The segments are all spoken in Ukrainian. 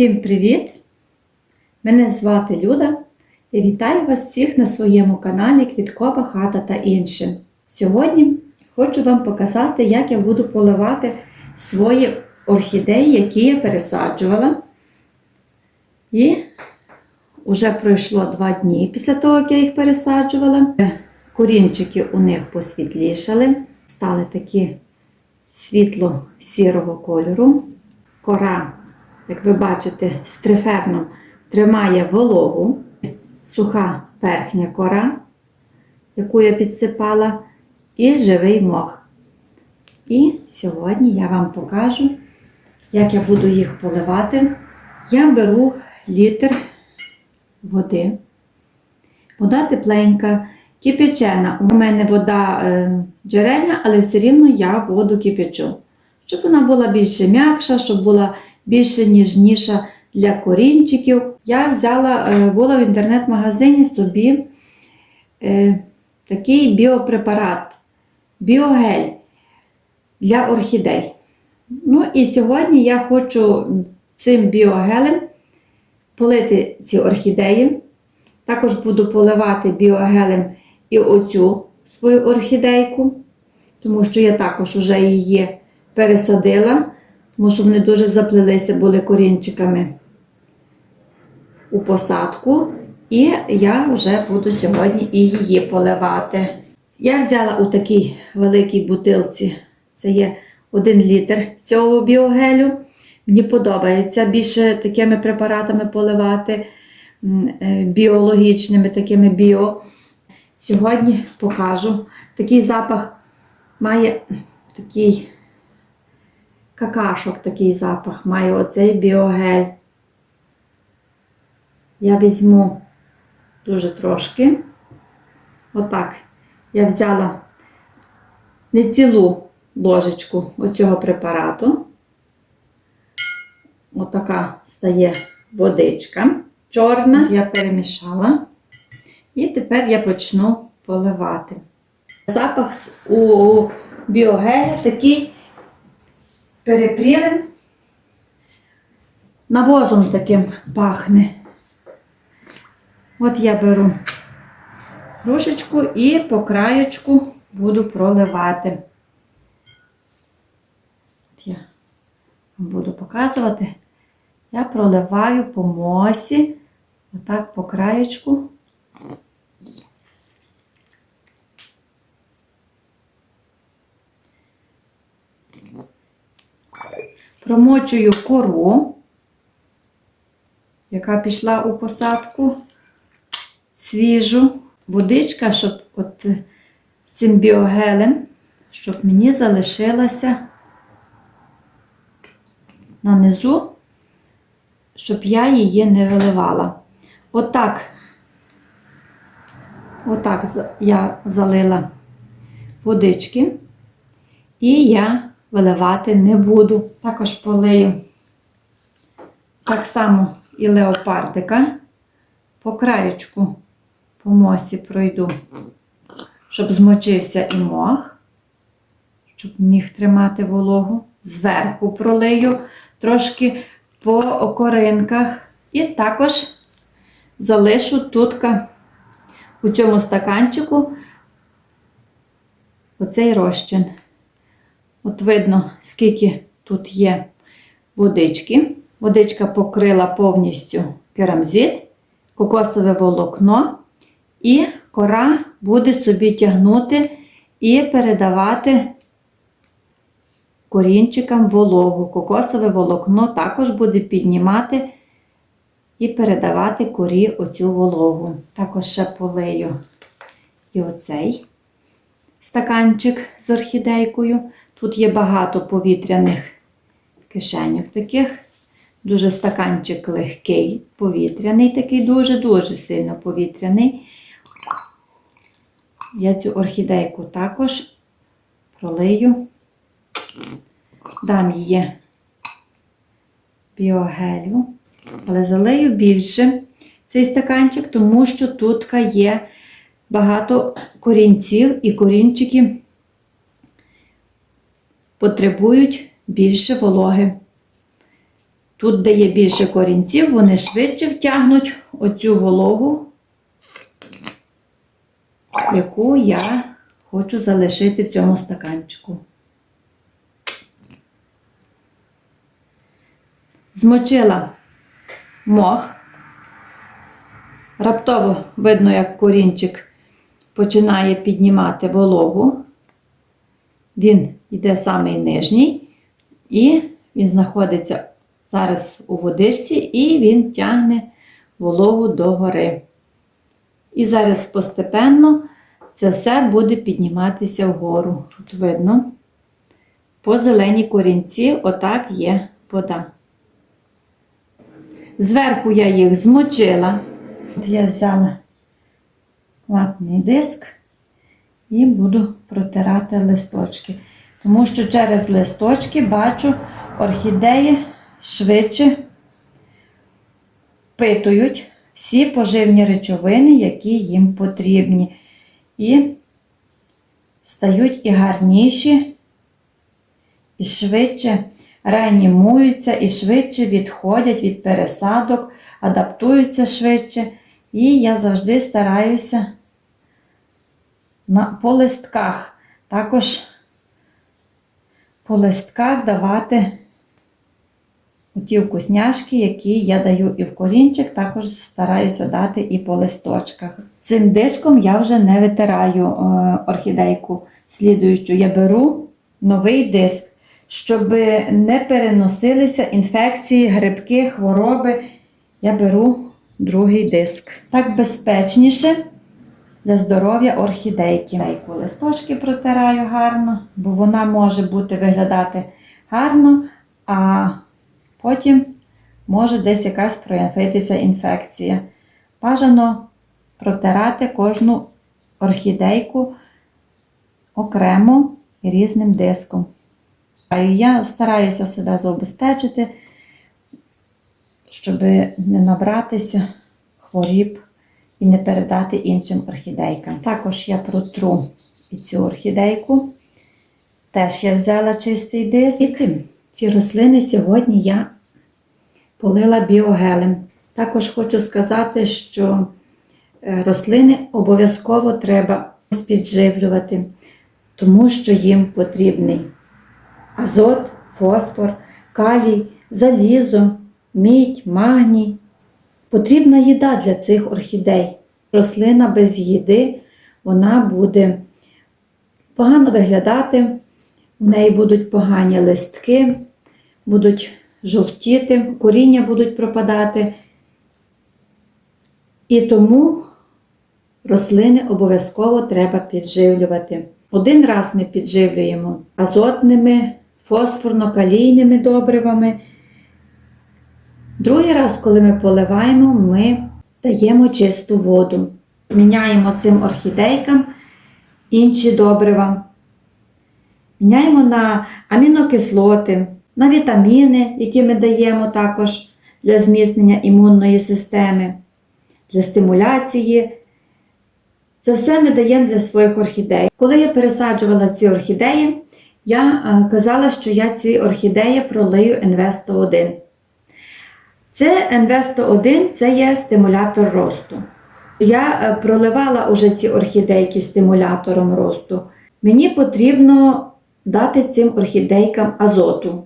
Всім привіт! Мене звати Люда і вітаю вас всіх на своєму каналі Квіткова хата та інше. Сьогодні хочу вам показати, як я буду поливати свої орхідеї, які я пересаджувала. І вже пройшло два дні після того, як я їх пересаджувала. Корінчики у них посвітлішали, стали такі світло-сірого кольору. Кора, як ви бачите, з триферном тримає вологу, суха верхня кора, яку я підсипала, і живий мох. І сьогодні я вам покажу, як я буду їх поливати. Я беру літр води. Вода тепленька, кипячена. У мене вода е, джерельна, але все рівно я воду кипячу. Щоб вона була більше м'якша, щоб була більше ніжніша для корінчиків. Я взяла, е, була в інтернет-магазині собі е, такий біопрепарат, біогель для орхідей. Ну і сьогодні я хочу цим біогелем полити ці орхідеї. Також буду поливати біогелем і оцю свою орхідейку, тому що я також вже її пересадила, тому що вони дуже заплелися були корінчиками у посадку. І я вже буду сьогодні і її поливати. Я взяла у такій великій бутилці, це є 1 літр цього біогелю. Мені подобається більше такими препаратами поливати, е, біологічними, такими біо. Сьогодні покажу. Такий запах має такий какашок, такий запах має оцей біогель. Я візьму дуже трошки. Отак. Я взяла не цілу ложечку оцього препарату. Отака стає водичка чорна. Я перемішала. І тепер я почну поливати. Запах у біогеля такий перепрілим, навозом таким пахне. От я беру рушечку і по краєчку буду проливати. От я буду показувати. Я проливаю по мосі, отак по краєчку. Промочую кору, яка пішла у посадку, свіжу водичка, щоб от цим біогелем, щоб мені залишилася на низу, щоб я її не виливала. Отак, отак я залила водички, і я виливати не буду. Також полию так само і леопардика по краєчку по мосі пройду, щоб змочився і мох, щоб міг тримати вологу. Зверху пролию трошки по окоринках. І також залишу тутка у цьому стаканчику оцей розчин. От видно, скільки тут є водички. Водичка покрила повністю керамзит, кокосове волокно, і кора буде собі тягнути і передавати корінчикам вологу. Кокосове волокно також буде піднімати і передавати корі оцю вологу. Також ще полию і оцей стаканчик з орхідейкою. Тут є багато повітряних кишеньок таких. Дуже стаканчик легкий, повітряний, такий дуже-дуже сильно повітряний. Я цю орхідейку також пролию, дам її біогелю, але залию більше цей стаканчик, тому що тут є багато корінців і корінчики потребують більше вологи. Тут, де є більше корінців, вони швидше втягнуть оцю вологу, яку я хочу залишити в цьому стаканчику. Змочила мох. Раптово видно, як корінчик починає піднімати вологу. Він йде самий нижній, і він знаходиться зараз у водичці, і він тягне вологу догори. І зараз постепенно це все буде підніматися вгору. Тут видно, по зеленій корінці отак є вода. Зверху я їх змочила. От я взяла ватний диск і буду протирати листочки. Тому що через листочки бачу, орхідеї швидше впитують всі поживні речовини, які їм потрібні. І стають і гарніші, і швидше реанімуються, і швидше відходять від пересадок, адаптуються швидше. І я завжди стараюся на, по листках, також по листках давати ті вкусняшки, які я даю і в корінчик, також стараюся дати і по листочках. Цим диском я вже не витираю е, орхідейку слідуючу. Я беру новий диск, щоб не переносилися інфекції, грибки, хвороби. Я беру другий диск. Так безпечніше для здоров'я орхідейки. Листочки протираю гарно, бо вона може бути виглядати гарно, а потім може десь якась проявитися інфекція. Бажано протирати кожну орхідейку окремо і різним диском. Я стараюся себе забезпечити, щоб не набратися хворіб і не передати іншим орхідейкам. Також я протру і цю орхідейку. Теж я взяла чистий диск. І ці рослини сьогодні я полила біогелем. Також хочу сказати, що е, рослини обов'язково треба підживлювати, тому що їм потрібний азот, фосфор, калій, залізо, мідь, магній. Потрібна їда для цих орхідей. Рослина без їди вона буде погано виглядати, у неї будуть погані листки, будуть жовтіти, коріння будуть пропадати. І тому рослини обов'язково треба підживлювати. Один раз ми підживлюємо азотними, фосфорно-калійними добривами. Другий раз, коли ми поливаємо, ми даємо чисту воду. Міняємо цим орхідейкам інші добрива. Міняємо на амінокислоти, на вітаміни, які ми даємо також для зміцнення імунної системи, для стимуляції. Це все ми даємо для своїх орхідей. Коли я пересаджувала ці орхідеї, я е, казала, що я ці орхідеї пролию НВ-101. Це НВ-101 це є стимулятор росту. Я е, проливала уже ці орхідейки стимулятором росту. Мені потрібно дати цим орхідейкам азоту.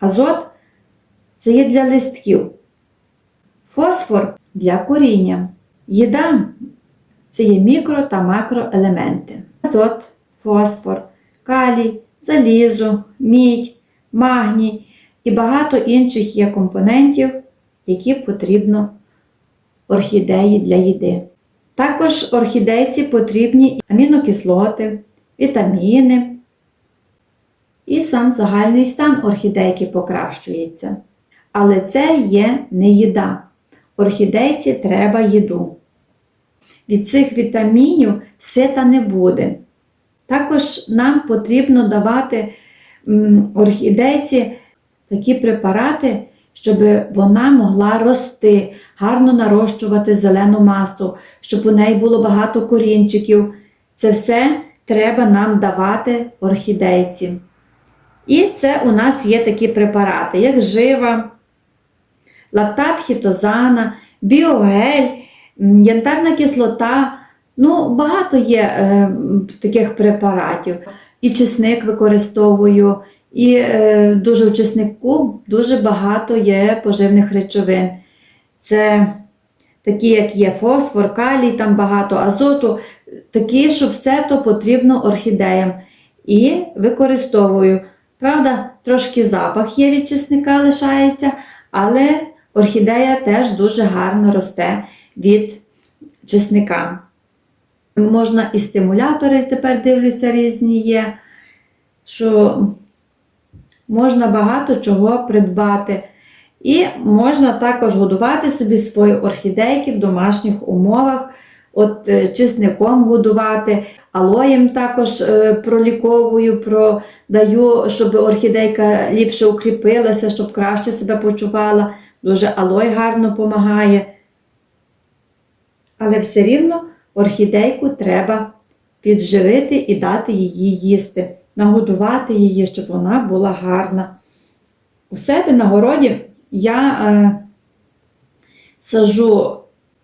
Азот це є для листків. Фосфор для коріння. Їда це є мікро та макроелементи. Азот, фосфор, калій, залізо, мідь, магній і багато інших є компонентів, які потрібно орхідеї для їди. Також орхідейці потрібні амінокислоти, вітаміни. І сам загальний стан орхідейки покращується. Але це є не їда. Орхідейці треба їду. Від цих вітамінів сита не буде. Також нам потрібно давати орхідейці такі препарати, щоб вона могла рости, гарно нарощувати зелену масу, щоб у неї було багато корінчиків. Це все треба нам давати орхідейці. І це у нас є такі препарати, як жива, лактат хітозана, біогель, янтарна кислота. Ну, багато є е, таких препаратів. І чесник використовую, і е, дуже в чеснику дуже багато є поживних речовин. Це такі, як є фосфор, калій, там багато азоту, такі, що все то потрібно орхідеям. І використовую. Правда, трошки запах є від чесника лишається, але орхідея теж дуже гарно росте від чесника. Можна і стимулятори тепер дивлюся різні є, що можна багато чого придбати. І можна також годувати собі свої орхідейки в домашніх умовах. От е, чесником годувати, алоєм також е, проліковую, продаю, щоб орхідейка ліпше укріпилася, щоб краще себе почувала. Дуже алой гарно допомагає. Але все рівно орхідейку треба підживити і дати її їсти, нагодувати її, щоб вона була гарна. У себе на городі я е, сажу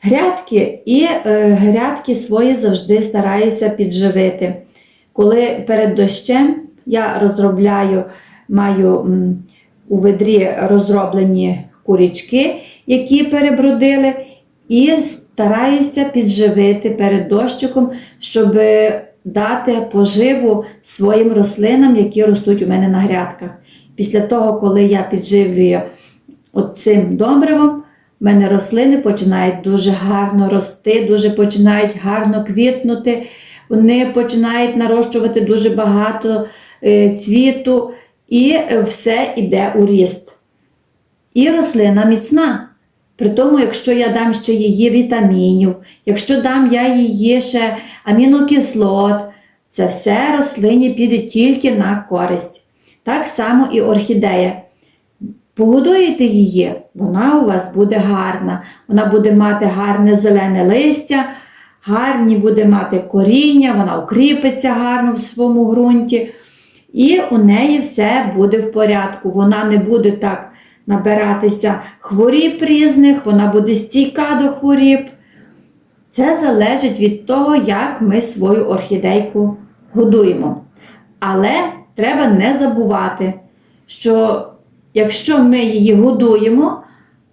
грядки і е, грядки свої завжди стараюся підживити. Коли перед дощем я розробляю, маю м, у ведрі розроблені курічки, які перебродили, і стараюся підживити перед дощиком, щоб дати поживу своїм рослинам, які ростуть у мене на грядках. Після того, коли я підживлюю цим добривом, в мене рослини починають дуже гарно рости, дуже починають гарно квітнути, вони починають нарощувати дуже багато е, цвіту, і е, все йде у ріст. І рослина міцна. При тому, якщо я дам ще її вітамінів, якщо дам я її ще амінокислот, це все рослині піде тільки на користь. Так само і орхідея. Погодуєте її, вона у вас буде гарна. Вона буде мати гарне зелене листя, гарні буде мати коріння, вона укріпиться гарно в своєму ґрунті. І у неї все буде в порядку. Вона не буде так набиратися хворіб різних, вона буде стійка до хворіб. Це залежить від того, як ми свою орхідейку годуємо. Але треба не забувати, що якщо ми її годуємо,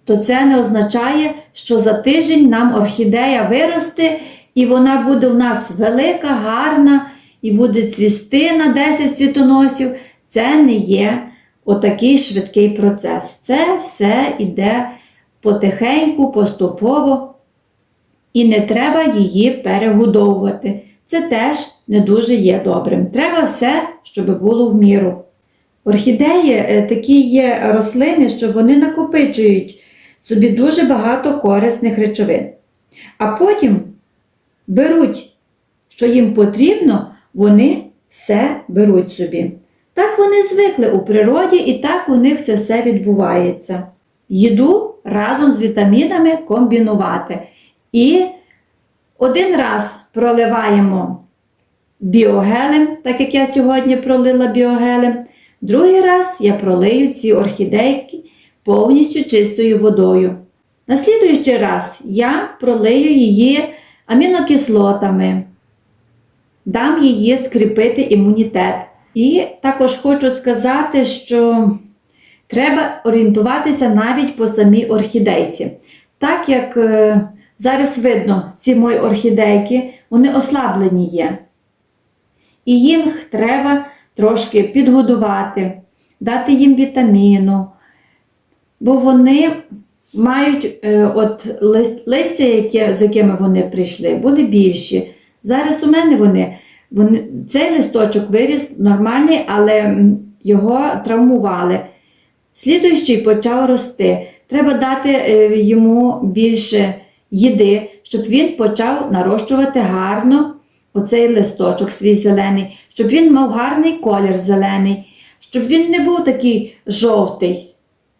то це не означає, що за тиждень нам орхідея виросте, і вона буде у нас велика, гарна, і буде цвісти на 10 цвітоносів. Це не є отакий швидкий процес. Це все йде потихеньку, поступово, і не треба її перегодовувати. Це теж не дуже є добрим. Треба все, щоб було в міру. Орхідеї е, такі є рослини, що вони накопичують собі дуже багато корисних речовин. А потім беруть, що їм потрібно, вони все беруть собі. Так вони звикли у природі, і так у них це все відбувається. Їду разом з вітамінами комбінувати. І один раз проливаємо біогелем, так як я сьогодні пролила біогелем. Другий раз я пролию ці орхідейки повністю чистою водою. На слідуючий раз я пролию її амінокислотами, дам її скріпити імунітет. І також хочу сказати, що треба орієнтуватися навіть по самій орхідейці. Так як е, зараз видно, ці мої орхідейки, вони ослаблені є. І їм треба трошки підгодувати, дати їм вітаміну, бо вони мають е, от листя, яке, з якими вони прийшли, були більші. Зараз у мене вони, вони цей листочок виріс нормальний, але його травмували. Слідуючий почав рости. Треба дати е, йому більше їди, щоб він почав нарощувати гарно оцей листочок свій зелений, щоб він мав гарний колір зелений, щоб він не був такий жовтий.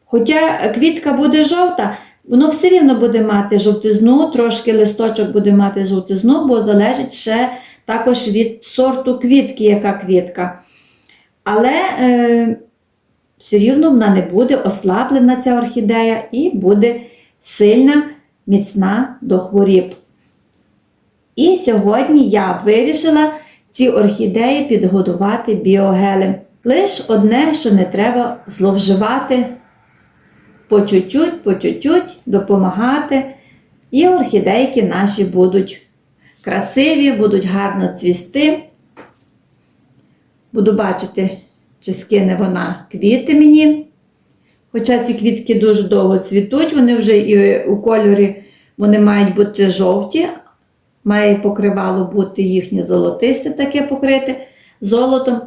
Хоча квітка буде жовта, воно все рівно буде мати жовтизну, трошки листочок буде мати жовтизну, бо залежить ще також від сорту квітки, яка квітка. Але е, все рівно вона не буде ослаблена ця орхідея і буде сильна, міцна до хворіб. І сьогодні я вирішила ці орхідеї підгодувати біогелем. Лиш одне, що не треба зловживати по чуть-чуть, по чуть-чуть допомагати. І орхідейки наші будуть красиві, будуть гарно цвісти. Буду бачити, чи скине вона квіти мені. Хоча ці квітки дуже довго цвітуть, вони вже і у кольорі вони мають бути жовті, має покривало бути їхнє золотисте, таке покрите золотом.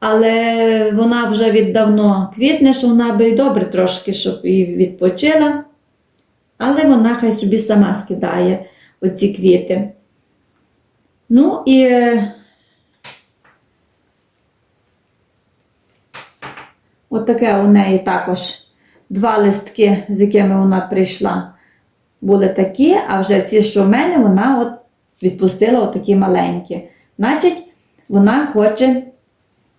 Але вона вже віддавно квітне, що вона би й добре трошки, щоб і відпочила. Але вона хай собі сама скидає оці квіти. Ну і е, от таке у неї також два листки, з якими вона прийшла, були такі, а вже ці, що в мене, вона от відпустила отакі маленькі. Значить, вона хоче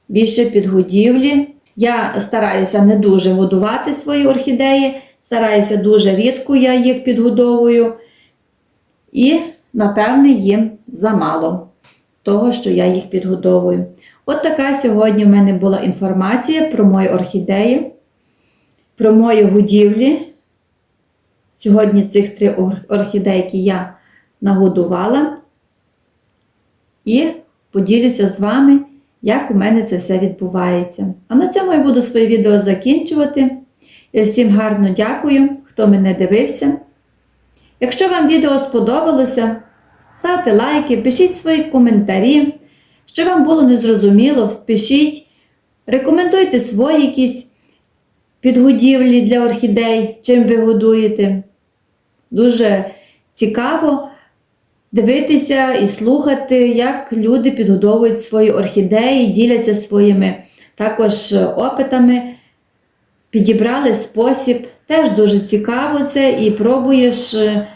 більше підгодівлі. Я стараюся не дуже годувати свої орхідеї, стараюся дуже рідко я їх підгодовую. І, напевне, їм замало того, що я їх підгодовую. От така сьогодні в мене була інформація про мої орхідеї, про мої годівлі. Сьогодні цих три орхідейки я нагодувала. І поділюся з вами, як у мене це все відбувається. А на цьому я буду своє відео закінчувати. Я всім гарно дякую, хто мене дивився. Якщо вам відео сподобалося, ставте лайки, пишіть свої коментарі. Що вам було незрозуміло, пишіть, рекомендуйте свої якісь підгодівлі для орхідей, чим ви годуєте. Дуже цікаво дивитися і слухати, як люди підгодовують свої орхідеї, діляться своїми також опитами. Підібрали спосіб, теж дуже цікаво це, і пробуєш е,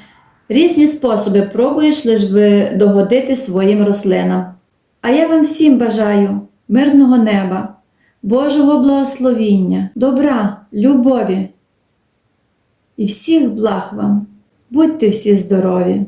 різні способи, пробуєш лиш би догодити своїм рослинам. А я вам всім бажаю мирного неба, Божого благословіння, добра, любові і всіх благ вам. Будьте всі здорові!